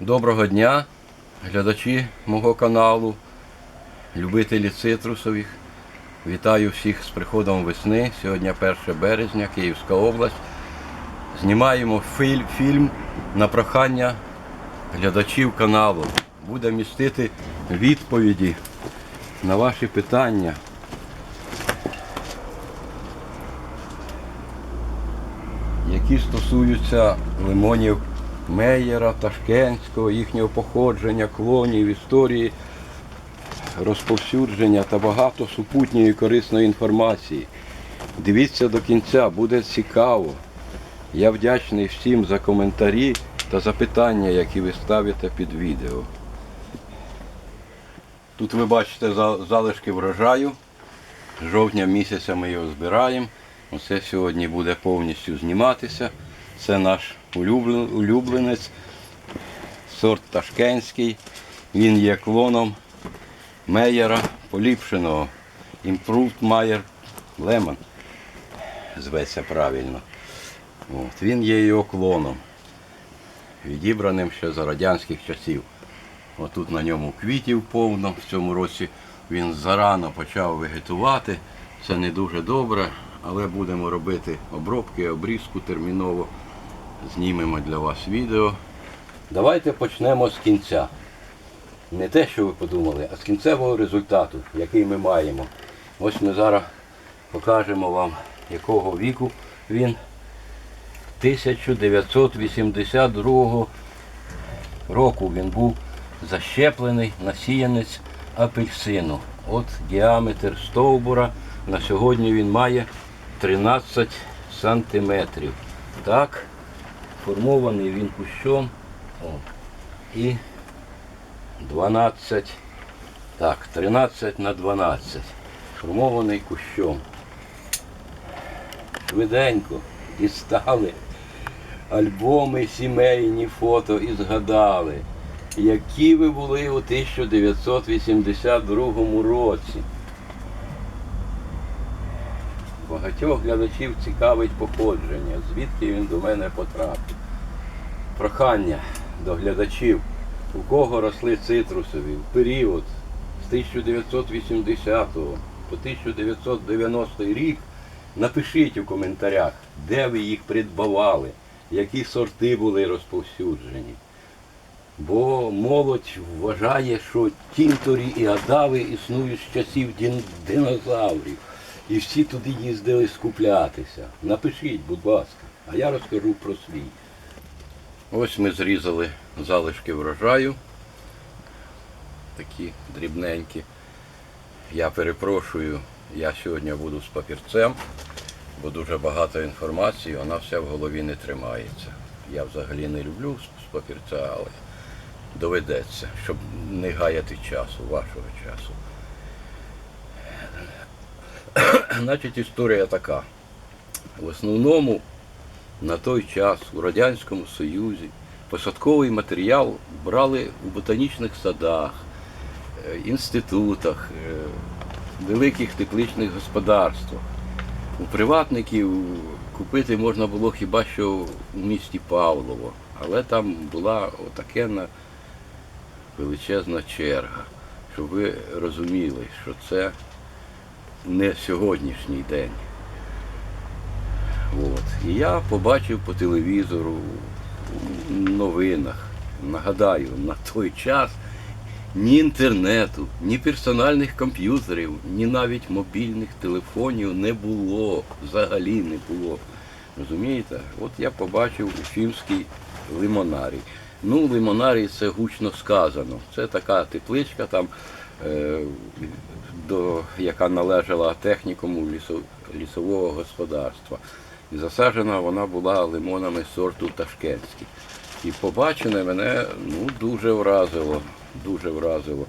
Доброго дня, глядачі мого каналу, любителі цитрусових. Вітаю всіх з приходом весни. Сьогодні 1 березня, Київська область. Знімаємо філь- фільм на прохання глядачів каналу. Буде містити відповіді на ваші питання. які стосуються лимонів Меєра, Ташкентського, їхнього походження, клонів, історії, розповсюдження та багато супутньої корисної інформації. Дивіться до кінця, буде цікаво. Я вдячний всім за коментарі та запитання, які ви ставите під відео. Тут ви бачите залишки врожаю. З жовтня місяця ми його збираємо. Оце сьогодні буде повністю зніматися. Це наш улюбленець, сорт Ташкентський. Він є клоном Меєра поліпшеного. Improved Meyer Lemon. Зветься правильно. От. Він є його клоном. Відібраним ще за радянських часів. Отут на ньому квітів повно. В цьому році він зарано почав вегетувати. Це не дуже добре, але будемо робити обробки, обрізку терміново. Знімемо для вас відео. Давайте почнемо з кінця. Не те, що ви подумали, а з кінцевого результату, який ми маємо. Ось ми зараз покажемо вам, якого віку він 1982 року він був защеплений насіянець апельсину. От діаметр стовбура на сьогодні він має 13 сантиметрів. Так, формований він кущом. О, і 12, так, 13 на 12. Формований кущом. Швиденько дістали альбоми сімейні фото і згадали, які ви були у 1982 році. Багатьох глядачів цікавить походження, звідки він до мене потрапив. Прохання до глядачів, у кого росли цитрусові в період з 1980 по 1990 рік, напишіть у коментарях, де ви їх придбавали, які сорти були розповсюджені. Бо молодь вважає, що тінторі і адави існують з часів динозаврів. І всі туди їздили скуплятися. Напишіть, будь ласка, а я розкажу про свій. Ось ми зрізали залишки врожаю. Такі дрібненькі. Я перепрошую, я сьогодні буду з папірцем, бо дуже багато інформації, вона вся в голові не тримається. Я взагалі не люблю з папірця, але доведеться, щоб не гаяти часу, вашого часу. Значить, історія така. В основному на той час у Радянському Союзі посадковий матеріал брали у ботанічних садах, е, інститутах, е, великих тепличних господарствах. У приватників купити можна було хіба що у місті Павлово, але там була отакенна величезна черга, щоб ви розуміли, що це не сьогоднішній день. От. І я побачив по телевізору, в новинах. Нагадаю, на той час ні інтернету, ні персональних комп'ютерів, ні навіть мобільних телефонів не було. Взагалі не було. Розумієте? От я побачив Уфімський лимонарій. Ну, лимонарій це гучно сказано. Це така тепличка там, е, до, яка належала технікуму лісо- лісового господарства. І засаджена вона була лимонами сорту Ташкентський. І побачене мене ну, дуже вразило, дуже вразило.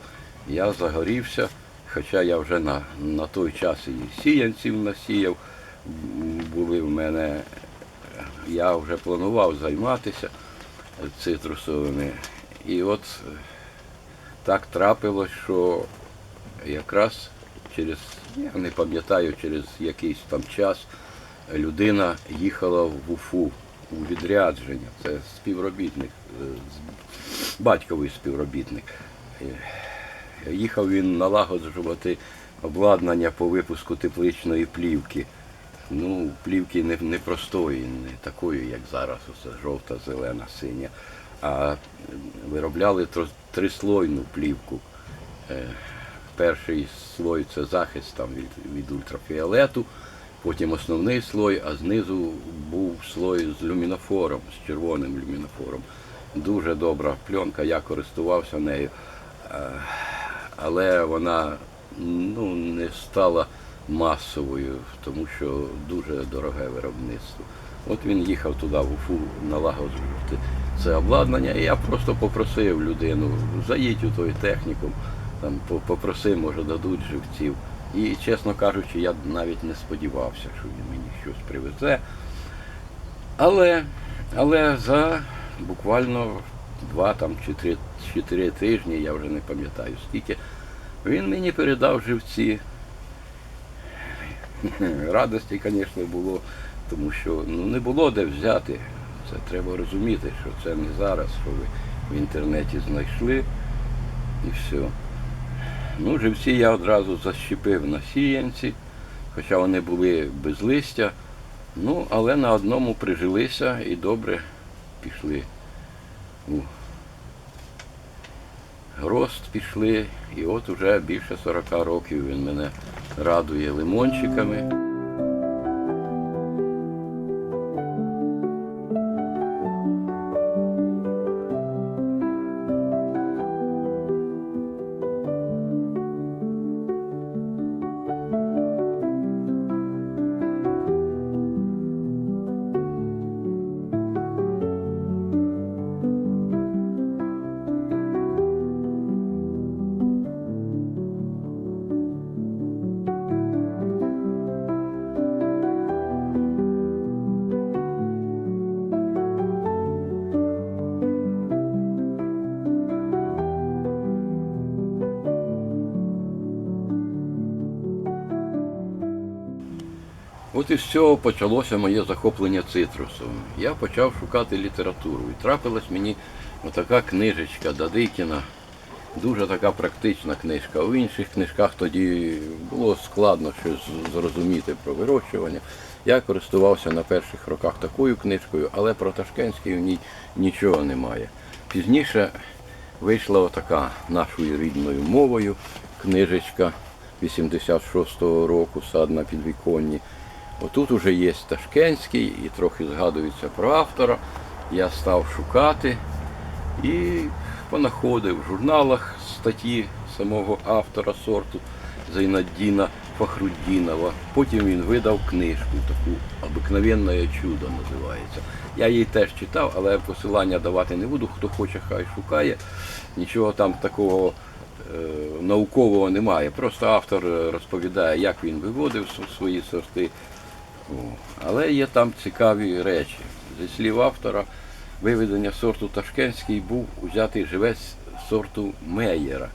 Я загорівся, хоча я вже на, на той час і сіянців насіяв, були в мене, я вже планував займатися цитрусовими. І от так трапилось, що якраз через, я не пам'ятаю, через якийсь там час людина їхала в Уфу у відрядження. Це співробітник е, батьковий співробітник. Е, Їхав він налагоджувати обладнання по випуску тепличної плівки. Ну, плівки не, не простої, не такої, як зараз, оце жовта, зелена, синя. А виробляли трислойну плівку. Перший слой це захист там, від, від ультрафіолету, потім основний слой, а знизу був слой з люмінофором, з червоним люмінофором. Дуже добра пленка, я користувався нею, Е, але вона ну, не стала масовою, тому що дуже дороге виробництво. От він їхав туди, в Уфу, налагоджувати це обладнання, і я просто попросив людину, заїдь у той технікум, там попроси, може дадуть живців. І, чесно кажучи, я навіть не сподівався, що він мені щось привезе. Але, але за буквально два там, чи три, чи тижні, я вже не пам'ятаю скільки, він мені передав живці. Радості, звісно, було, тому що ну, не було де взяти. Це треба розуміти, що це не зараз, що ви в інтернеті знайшли і все. Ну, живці я одразу защепив на сіянці, хоча вони були без листя. Ну, але на одному прижилися і добре пішли у рост пішли. І от уже більше 40 років він мене радує лимончиками. От із цього почалося моє захоплення цитрусом. Я почав шукати літературу. І трапилась мені отака книжечка Дадикіна. Дуже така практична книжка. У інших книжках тоді було складно щось зрозуміти про вирощування. Я користувався на перших роках такою книжкою, але про Ташкентський в ній нічого немає. Пізніше вийшла отака нашою рідною мовою книжечка 86-го року Сад на підвіконні. Отут уже є Ташкентський і трохи згадується про автора. Я став шукати і понаходив в журналах статті самого автора сорту Зайнаддіна Фахруддінова. Потім він видав книжку, таку обикновенне чудо називається. Я її теж читав, але посилання давати не буду. Хто хоче, хай шукає. Нічого там такого е, наукового немає. Просто автор е, розповідає, як він виводив свої сорти. Але є там цікаві речі. Зі слів автора, виведення сорту Ташкентський був узятий живець сорту Меєра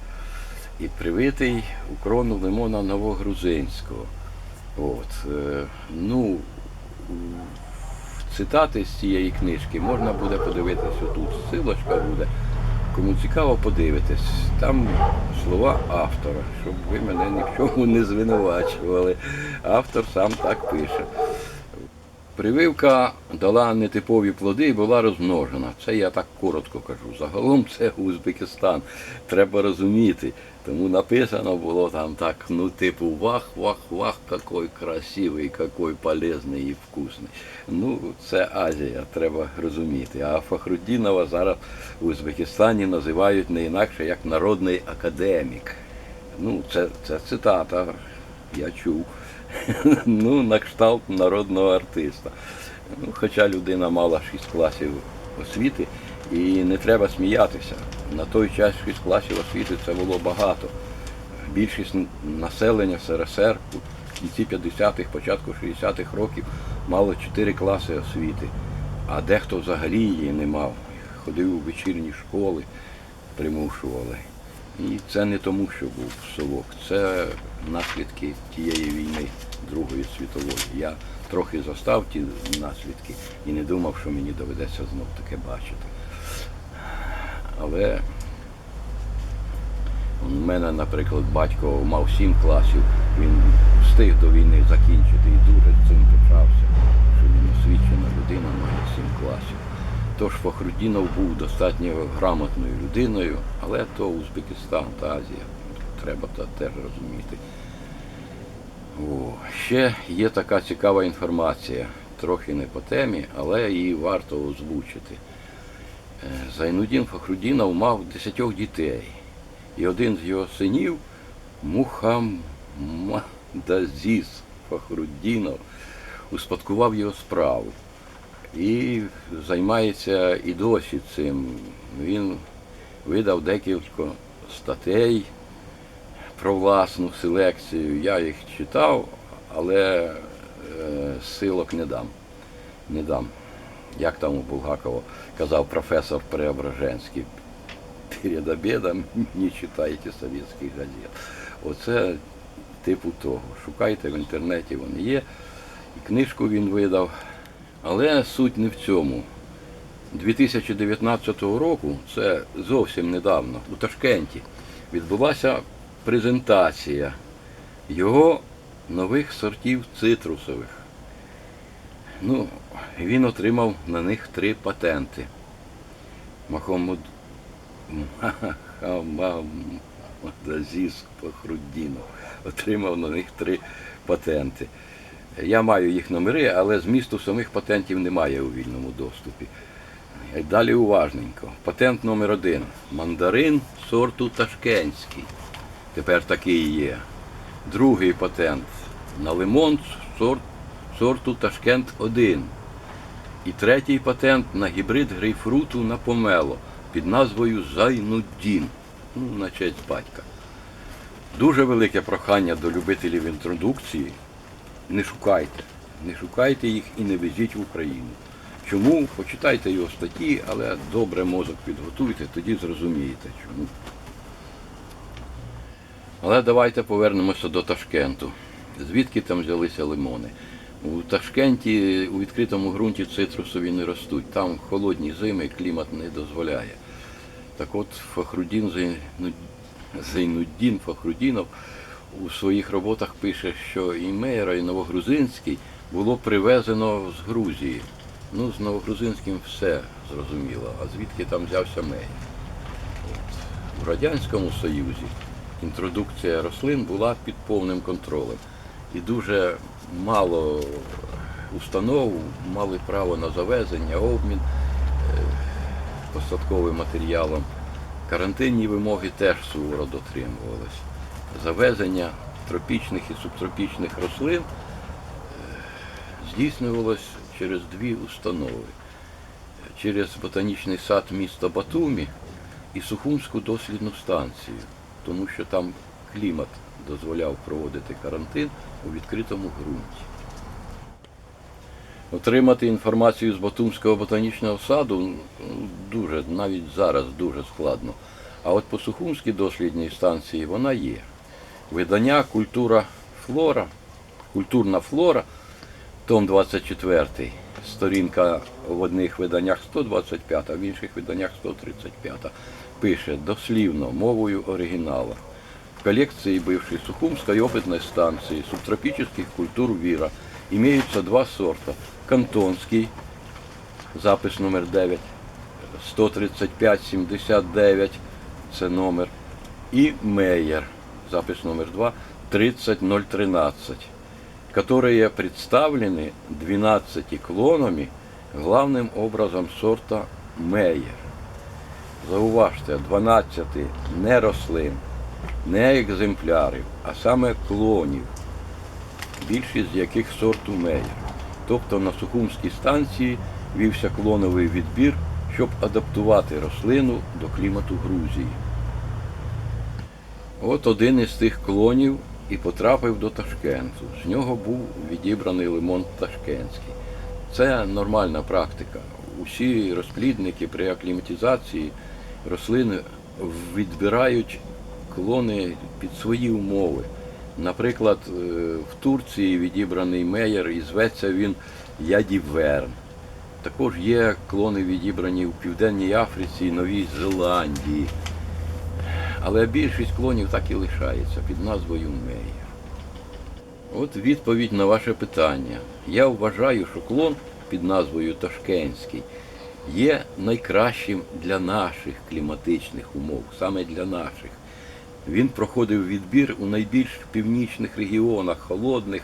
і привитий у крону лимона новогрузинського. От, е, ну, цитати з цієї книжки можна буде подивитися тут. Силочка буде. Кому цікаво, подивитись. Там слова автора, щоб ви мене ні в чому не звинувачували. Автор сам так пише. Прививка дала нетипові плоди і була розмножена. Це я так коротко кажу. Загалом це Узбекистан. Треба розуміти. Тому написано було там так, ну типу, вах, вах, вах, какой красивий, какой полезний і вкусний. Ну, це Азія, треба розуміти. А Фахруддінова зараз в Узбекистані називають не інакше як народний академік. Ну, це, це цитата, я чув. ну, на кшталт народного артиста. Ну, хоча людина мала 6 класів освіти, і не треба сміятися. На той час 6 класів освіти це було багато. Більшість населення СРСР в кінці 50-х, початку 60-х років мало 4 класи освіти, а дехто взагалі її не мав. Ходив у вечірні школи, примушували. І це не тому, що був совок, це наслідки тієї війни Другої світової. Я трохи застав ті наслідки і не думав, що мені доведеться знов таке бачити. Але у мене, наприклад, батько мав сім класів, він встиг до війни закінчити і дуже цим пишався, що він освічена людина має сім класів. Тож Фахрудінов був достатньо грамотною людиною, але то Узбекистан та Азія. Треба та теж розуміти. О, ще є така цікава інформація, трохи не по темі, але її варто озвучити. Е, Зайнудін Фахрудінов мав десятьох дітей. І один з його синів Мухаммадазіз Фахрудінов успадкував його справу. І займається і досі цим. Він видав декілька статей про власну селекцію. Я їх читав, але е, силок не дам. Не дам. Як там у Булгакова казав професор Преображенський, перед обедом не читайте совєтських газет. Оце типу того. Шукайте в інтернеті, вони є. І книжку він видав. Але суть не в цьому. 2019 року, це зовсім недавно, у Ташкенті, відбулася презентація його нових сортів цитрусових. Ну, він отримав на них три патенти. Махомуд Махамадазіз Фахруддінов отримав на них три патенти. Я маю їх номери, але змісту самих патентів немає у вільному доступі. Далі уважненько. Патент номер один. Мандарин сорту Ташкентський. Тепер такий є. Другий патент на лимон сорт, сорту Ташкент 1. І третій патент на гібрид грейпфруту на помело під назвою Зайнуддін. Ну, на честь батька. Дуже велике прохання до любителів інтродукції. Не шукайте. Не шукайте їх і не везіть в Україну. Чому? Почитайте його статті, але добре мозок підготуйте, тоді зрозумієте чому. Але давайте повернемося до Ташкенту. Звідки там взялися лимони? У Ташкенті у відкритому ґрунті цитрусові не ростуть. Там холодні зими, клімат не дозволяє. Так от Фахрудін Зайнуддін Фахрудінов у своїх роботах пише, що і Мейера, і Новогрузинський було привезено з Грузії. Ну, з Новогрузинським все зрозуміло. А звідки там взявся Мейер? От. В Радянському Союзі інтродукція рослин була під повним контролем. І дуже мало установ мали право на завезення, обмін е, посадковим матеріалом. Карантинні вимоги теж суворо дотримувалися. Завезення тропічних і субтропічних рослин е, здійснювалось через дві установи. Через ботанічний сад міста Батумі і Сухумську дослідну станцію, тому що там клімат дозволяв проводити карантин у відкритому ґрунті. Отримати інформацію з Батумського ботанічного саду ну, дуже, навіть зараз дуже складно. А от по Сухумській дослідній станції вона є. Видання Культура флора, культурна флора, том 24, сторінка в одних виданнях 125, а в інших виданнях 135. Пише дослівно мовою оригінала. В коллекции бывшей Сухумской опытной станции субтропических культур Вира имеются два сорта. Кантонский, запис номер 9, 135-79, це номер, і Мейер, запис номер 2, 30013, которые представлены 12 клонами, главным образом сорта Мейер. Зауважте, 12 не рослин, не екземплярів, а саме клонів, більшість з яких сорту Мейер. Тобто на Сухумській станції вівся клоновий відбір, щоб адаптувати рослину до клімату Грузії. От один із тих клонів і потрапив до Ташкенту. З нього був відібраний лимон ташкентський. Це нормальна практика. Усі розплідники при акліматизації рослини відбирають клони під свої умови. Наприклад, е, в Турції відібраний меєр і зветься він Ядіверн. Також є клони відібрані в Південній Африці і Новій Зеландії. Але більшість клонів так і лишається під назвою Мейєр. От відповідь на ваше питання. Я вважаю, що клон під назвою Ташкентський є найкращим для наших кліматичних умов, саме для наших. Він проходив відбір у найбільш північних регіонах, холодних,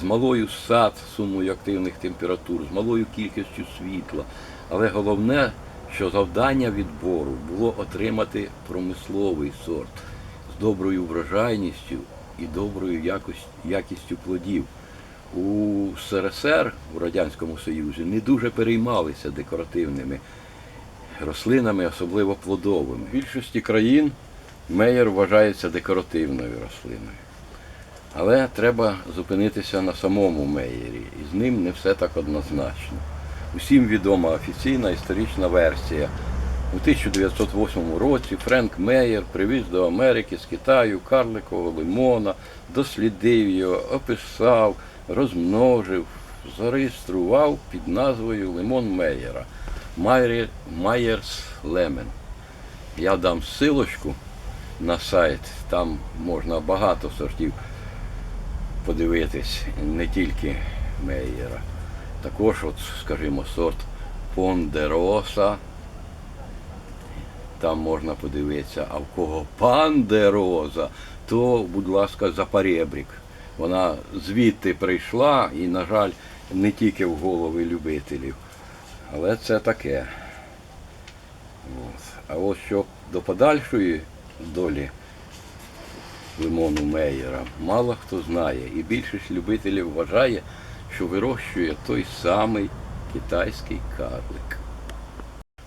з малою сад сумою активних температур, з малою кількістю світла. Але головне, що завдання відбору було отримати промисловий сорт з доброю врожайністю і доброю якістю плодів. У СРСР у Радянському Союзі не дуже переймалися декоративними рослинами, особливо плодовими. В більшості країн меєр вважається декоративною рослиною. Але треба зупинитися на самому меєрі, і з ним не все так однозначно. Усім відома офіційна історична версія. У 1908 році Френк Меєр привіз до Америки з Китаю карликового лимона, дослідив його, описав, розмножив, зареєстрував під назвою Лимон Меєра Майерс Лемен. Я дам силочку на сайт, там можна багато сортів подивитись, не тільки Мейєра. Також, от, скажімо, сорт Пондероса. Там можна подивитися, а в кого пандероза, то, будь ласка, за паребрік. Вона звідти прийшла і, на жаль, не тільки в голови любителів. Але це таке. От. А от що до подальшої долі лимону Мейєра мало хто знає. І більшість любителів вважає, що вирощує той самий китайський карлик.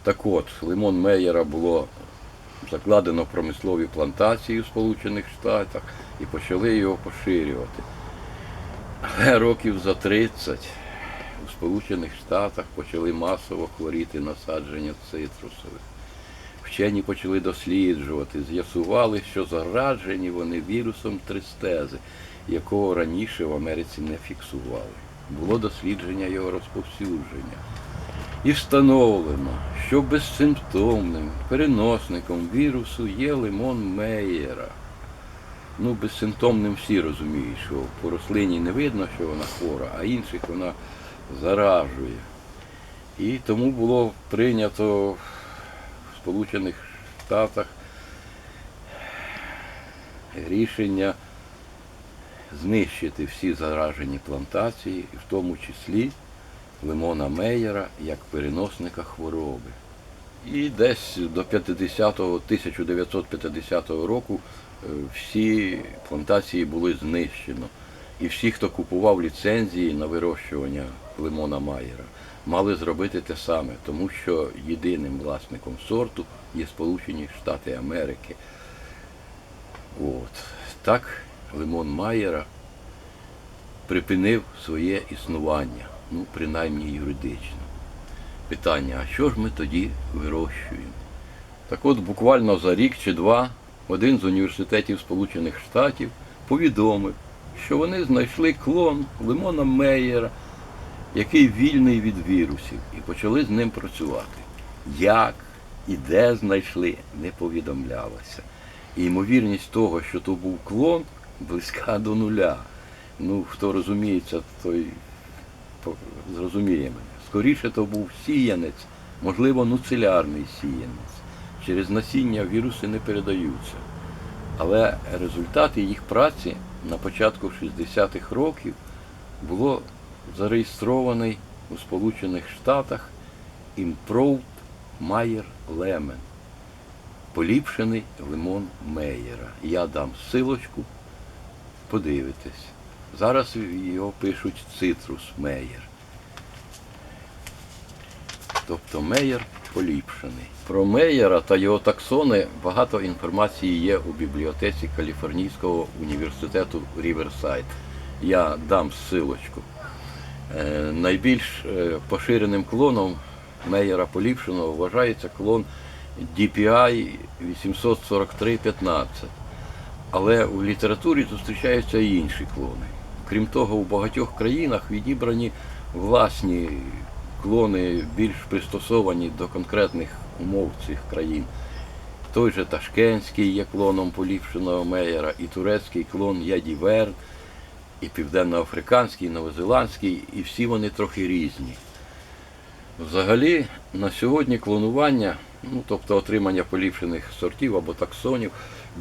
Так от, лимон Мейєра було закладено в промислові плантації у Сполучених Штатах і почали його поширювати. Але років за 30 у Сполучених Штатах почали масово хворіти насадження цитрусових. Вчені почали досліджувати, з'ясували, що заражені вони вірусом тристези, якого раніше в Америці не фіксували. Було дослідження його розповсюдження. І встановлено, що безсимптомним переносником вірусу є лимон Мейєра. Ну, безсимптомним всі розуміють, що по рослині не видно, що вона хвора, а інших вона заражує. І тому було прийнято в Сполучених Штатах рішення знищити всі заражені плантації, в тому числі лимона Мейєра як переносника хвороби. І десь до 50-го, 1950 року е, всі плантації були знищено. І всі, хто купував ліцензії на вирощування лимона Майера, мали зробити те саме, тому що єдиним власником сорту є Сполучені Штати Америки. От. Так лимон Майера припинив своє існування, ну, принаймні юридично. Питання, а що ж ми тоді вирощуємо? Так от буквально за рік чи два один з університетів Сполучених Штатів повідомив, що вони знайшли клон лимона Мейєра, який вільний від вірусів, і почали з ним працювати. Як і де знайшли, не повідомлялося. І ймовірність того, що то був клон, близька до нуля. Ну, хто розуміється, той зрозуміє мене. Скоріше то був сіянець, можливо, нуцелярний сіянець. Через насіння віруси не передаються. Але результати їх праці на початку 60-х років було зареєстрований у Сполучених Штатах Improved Meyer Lemon, поліпшений лимон Мейєра. Я дам силочку, подивитесь. Зараз його пишуть цитрус Мейєр. Тобто Мейєр поліпшений. Про Мейєра та його таксони багато інформації є у бібліотеці Каліфорнійського університету Ріверсайд. Я дам ссилочку. Е, найбільш е, поширеним клоном Мейєра поліпшеного вважається клон DPI 84315. Але у літературі зустрічаються і інші клони. Крім того, у багатьох країнах відібрані власні клони більш пристосовані до конкретних умов цих країн. Той же Ташкентський є клоном поліпшеного меєра, і турецький клон Ядівер, і південноафриканський, і новозеландський, і всі вони трохи різні. Взагалі, на сьогодні клонування, ну тобто отримання поліпшених сортів або таксонів,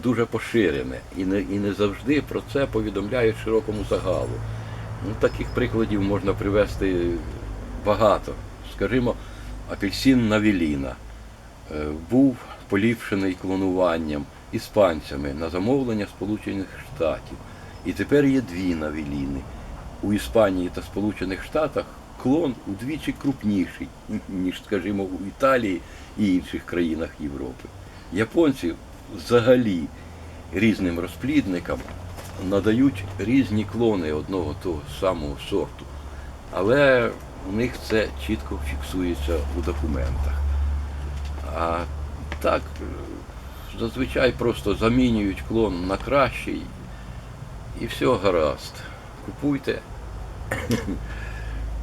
дуже поширене. І не, і не завжди про це повідомляють широкому загалу. Ну, таких прикладів можна привести багато. Скажімо, апельсин Навіліна е, був поліпшений клонуванням іспанцями на замовлення Сполучених Штатів. І тепер є дві навіліни. У Іспанії та Сполучених Штатах клон удвічі крупніший, ніж, скажімо, у Італії і інших країнах Європи. Японці взагалі різним розплідникам надають різні клони одного того самого сорту. Але у них це чітко фіксується у документах. А так, зазвичай просто замінюють клон на кращий і все гаразд. Купуйте.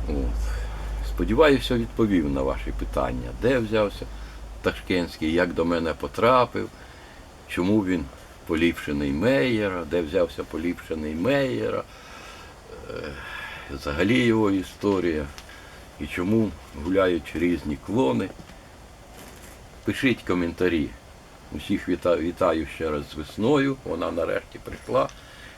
От. Сподіваюся, відповів на ваші питання, де взявся Ташкентський, як до мене потрапив, чому він поліпшений Мейєра, де взявся поліпшений Мейєра, е, взагалі його історія, і чому гуляють різні клони. Пишіть коментарі. Усіх вітаю, вітаю ще раз з весною. Вона нарешті прийшла.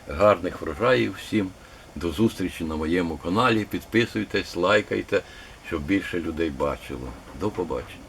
Гарних врожаїв всім. До зустрічі на моєму каналі. Підписуйтесь, лайкайте, щоб більше людей бачило. До побачення.